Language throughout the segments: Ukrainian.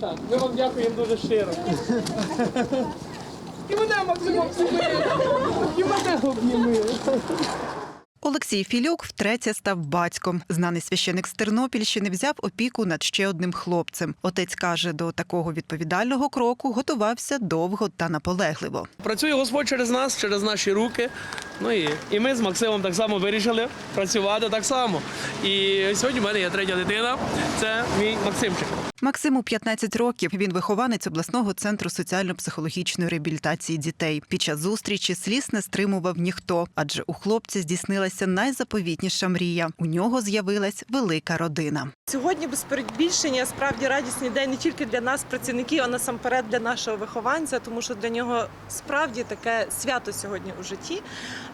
Так, ми вам дякуємо дуже щиро. І мене Максим обніми! І мене обніми! Олексій Філюк втретє став батьком. Знаний священик з Тернопільщини взяв опіку над ще одним хлопцем. Отець каже, до такого відповідального кроку готувався довго та наполегливо. Працює Господь через нас, через наші руки. Ну і, і ми з Максимом так само вирішили працювати так само. І сьогодні в мене є третя дитина. Це мій Максимчик. Максиму 15 років. Він вихованець обласного центру соціально-психологічної реабілітації дітей. Під час зустрічі сліз не стримував ніхто, адже у хлопця здійснилася найзаповітніша мрія. У нього з'явилась велика родина. Сьогодні без перебільшення справді радісний день не тільки для нас, працівників, а насамперед для нашого вихованця, тому що для нього справді таке свято сьогодні у житті.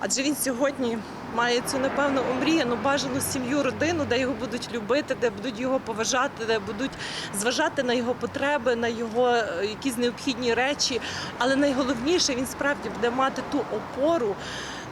Адже він сьогодні має цю напевно омріяну бажану сім'ю, родину, де його будуть любити, де будуть його поважати, де будуть зважати на його потреби, на його е, якісь необхідні речі. Але найголовніше він справді буде мати ту опору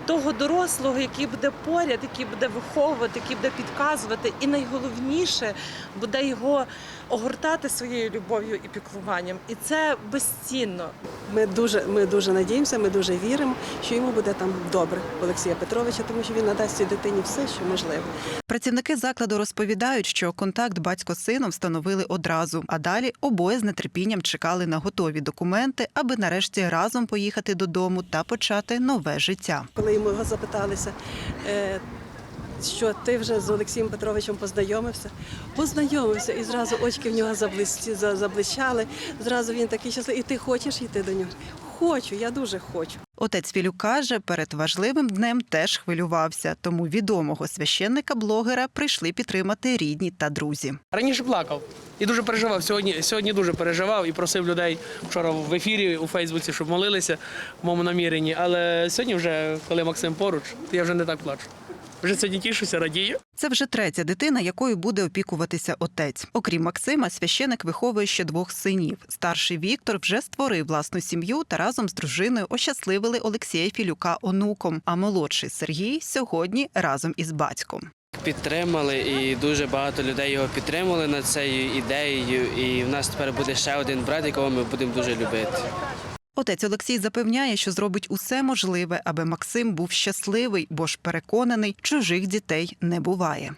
того дорослого, який буде поряд, який буде виховувати, який буде підказувати, і найголовніше буде його огортати своєю любов'ю і піклуванням. І це безцінно. Ми дуже, ми дуже надіємося, ми дуже віримо, що йому буде там добре Олексія Петровича, тому що він надасть цій дитині все, що можливо. Працівники закладу розповідають, що контакт батько з сином встановили одразу, а далі обоє з нетерпінням чекали на готові документи, аби нарешті разом поїхати додому та почати нове життя. Коли йому його запиталися, е, що ти вже з Олексієм Петровичем познайомився, познайомився, і зразу очки в нього заблисті, заблищали. Зразу він такий щасливий. І ти хочеш йти до нього? Хочу, я дуже хочу. Отець Філюк каже, перед важливим днем теж хвилювався, тому відомого священника-блогера прийшли підтримати рідні та друзі. Раніше плакав і дуже переживав. Сьогодні, сьогодні дуже переживав і просив людей вчора в ефірі у Фейсбуці, щоб молилися в моєму наміренні. Але сьогодні, вже коли Максим поруч, то я вже не так плачу. Вже сьогодні тішуся, радію. Це вже третя дитина, якою буде опікуватися отець. Окрім Максима, священик виховує ще двох синів. Старший Віктор вже створив власну сім'ю та разом з дружиною ощасливили Олексія Філюка онуком. А молодший Сергій сьогодні разом із батьком. Підтримали і дуже багато людей його підтримали над цією ідеєю. І в нас тепер буде ще один брат, якого ми будемо дуже любити. Отець Олексій запевняє, що зробить усе можливе, аби Максим був щасливий, бо ж переконаний, чужих дітей не буває.